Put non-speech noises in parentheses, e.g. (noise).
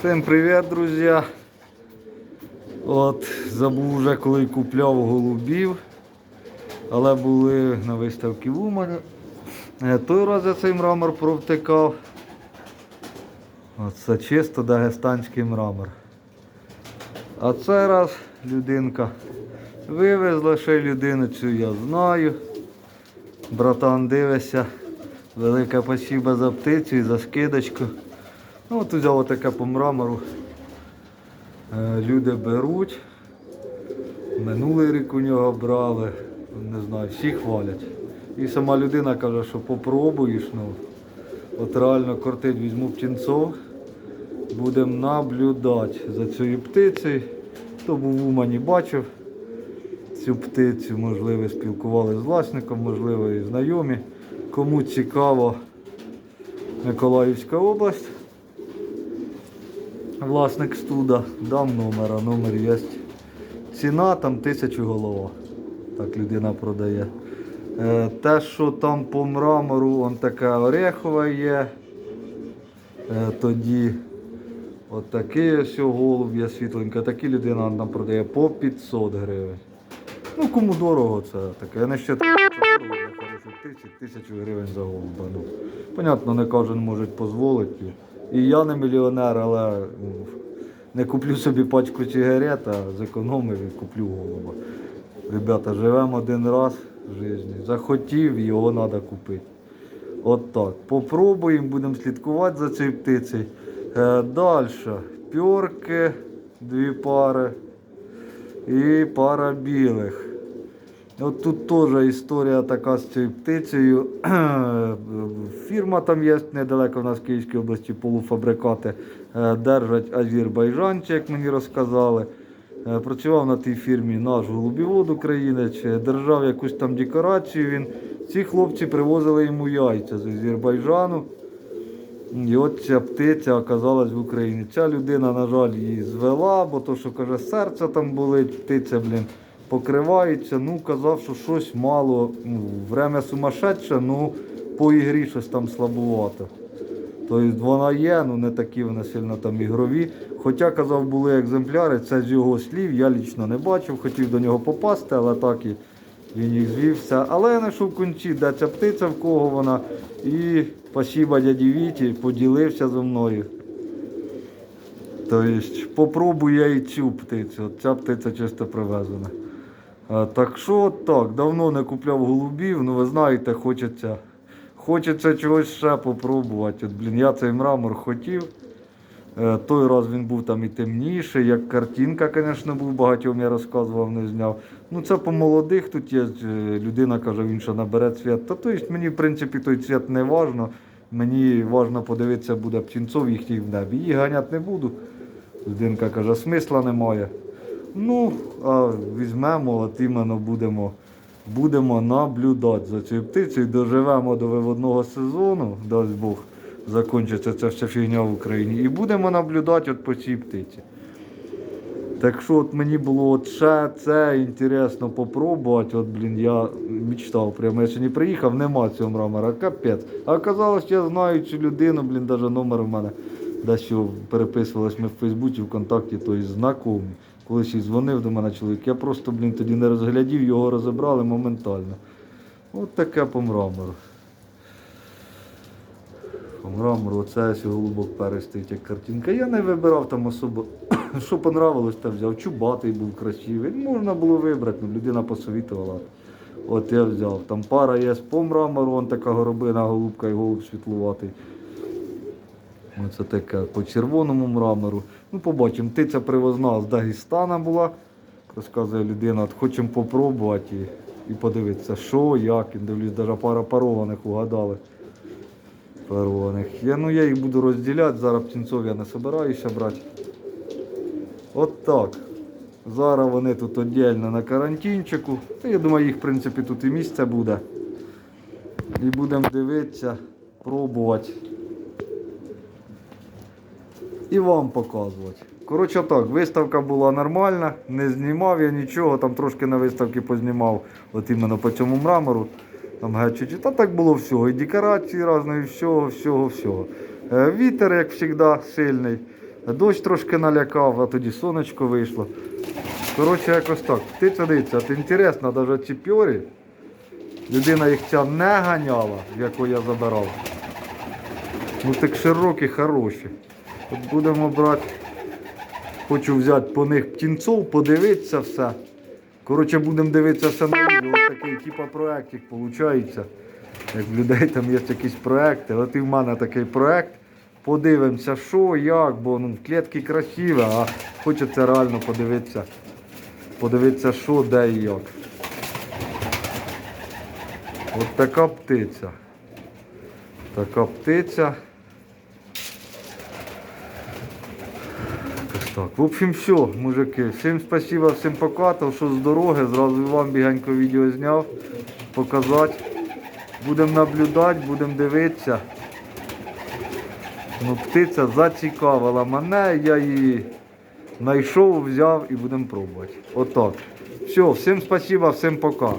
Всім привіт, друзі. От, забув вже коли купляв голубів, але були на виставці в Умані. Е, Той раз я цей мрамор провтикав. Оце чисто дагестанський мрамор. А цей раз людинка вивезла ще людину цю я знаю. Братан дивися. Велике спасибо за птицю і за скидочку. Ну, от взяв таке по мрамору. Е, Люди беруть. Минулий рік у нього брали. Не знаю, всі хвалять. І сама людина каже, що попробуєш, ну, от реально кортить візьму птінцов, будемо наблюдати за цією птицею. Хто був в Умані бачив цю птицю, можливо, спілкувалися з власником, можливо, і знайомі. Кому цікаво, Миколаївська область. Власник студа, дам номера, номер є. Ціна там тисячу голова. Так людина продає. Е, Те, що там по мрамору, он таке орехове є. Е, Тоді отакий ось голуб є світленький. Такі людина нам продає по 500 гривень. Ну, кому дорого це таке. Я не ще тисячу гривень за голуба. Ну, понятно, не кожен може дозволити. І я не мільйонер, але ну, не куплю собі пачку сигарет, а зекономив і куплю голуба. Ребята, живемо один раз в житті. Захотів, його треба купити. От так. Попробуємо, будемо слідкувати за цією птицею. Е, Далі. Пьорки, дві пари і пара білих. От тут теж історія така з цією птицею. (clears throat) Фірма там є недалеко в нас в Київській області полуфабрикати. Е, Держать азербайджанці, як мені розказали. Е, Працював на тій фірмі наш голубівод українець, держав якусь там декорацію. Він. Ці хлопці привозили йому яйця з Азербайджану. І от ця птиця оказалась в Україні. Ця людина, на жаль, її звела, бо то, що каже, серце там болить, птиця, блін, покривається. Ну, казав, що щось мало. Ну, время сумасшедше, ну по ігрі щось там слабувато. Тобто вона є, ну не такі вони сильно там ігрові. Хоча казав, були екземпляри, це з його слів, я лічно не бачив, хотів до нього попасти, але так і він їх звівся. Але я знайшов кунчі, де ця птиця, в кого вона. І спасіба дяді Віті, поділився зі мною. Тобто, попробую я і цю птицю. От Ця птиця чисто привезена. Так що так, давно не купляв голубів, ну ви знаєте, хочеться, хочеться чогось ще попробувати. От, блін, я цей мрамор хотів. Е, Той раз він був там і темніший, як картинка, звісно, був, багатьом я розказував, не зняв. Ну це по молодих тут є. е, Людина каже, він що набере цвіт. Та тобто мені, в принципі, той цвіт не важно. Мені важно подивитися буде птінцов їхніх в небі. Її ганяти не буду. Людинка каже, смисла немає. Ну, а візьмемо, от будемо, будемо наблюдати за цією птицею. Доживемо до виводного сезону, дасть Бог, закінчиться ця вся фігня в Україні. І будемо наблюдати от по цій птиці. Так що от мені було от ще це інтересно попробувати. От, блін, я мечтав. Прямо я сьогодні приїхав, нема цього мрамора, капець. А оказалось, я знаю цю людину, блін, навіть номер у мене дещо переписувались ми в Фейсбуці, ВКонтакті, то той знакомий. Колись і дзвонив до мене чоловік. Я просто, блін, тоді не розглядів, його розібрали моментально. От таке по мрамору. По мрамору, оце ось голубок перестить, як картинка. Я не вибирав там особо. (coughs) Що понравилось, то взяв. Чубатий був красивий. Можна було вибрати, ну, людина посовітувала. От я взяв. Там пара є по мрамору, вон така горобина, голубка і голуб світлуватий. Оце таке по червоному мрамору. Ну, побачимо. Птиця привозна з Дагестана була. Розказує людина, от хочемо попробувати і, і подивитися, що, як. Дивлюсь, навіть пара парованих угадали. Парованих. Я, ну, я їх буду розділяти, зараз птінцов я не збираюся брати. От так. Зараз вони тут віддільно на карантинчику. Та я думаю, їх в принципі тут і місце буде. І будемо дивитися, пробувати. І вам показувати. Коротше так, виставка була нормальна, не знімав я нічого, там трошки на виставці познімав, от іменно по цьому мрамору. Там геть. Та так було всього. І декорації різної, всього, всього, всього. Е, Вітер, як завжди, сильний. Дощ трошки налякав, а тоді сонечко вийшло. Коротше, якось так. Птиця дивиться, от інтересно, навіть ці пьорі. Людина їх ця не ганяла, яку я забирав. Ну так широкі, хороші. От будемо брати. Хочу взяти по них птінців, подивитися все. Коротше, будемо дивитися все на відео. Ось такий типу проєктик виходить. Як в людей там є якісь проекти. От і в мене такий проект. Подивимося, що, як, бо ну, клітки красиві, а хочеться реально подивитися. Подивитися, що, де і як. От така птиця. Така птиця. Так. В общем, все, мужики. Всім спасибо, всім пока. То що з дороги, зразу вам бігенько відео зняв, показати. Будемо наблюдати, будемо дивитися. Ну, птиця зацікавила мене, я її знайшов, взяв і будемо пробувати. Отак. Все, всім спасибо, всім пока.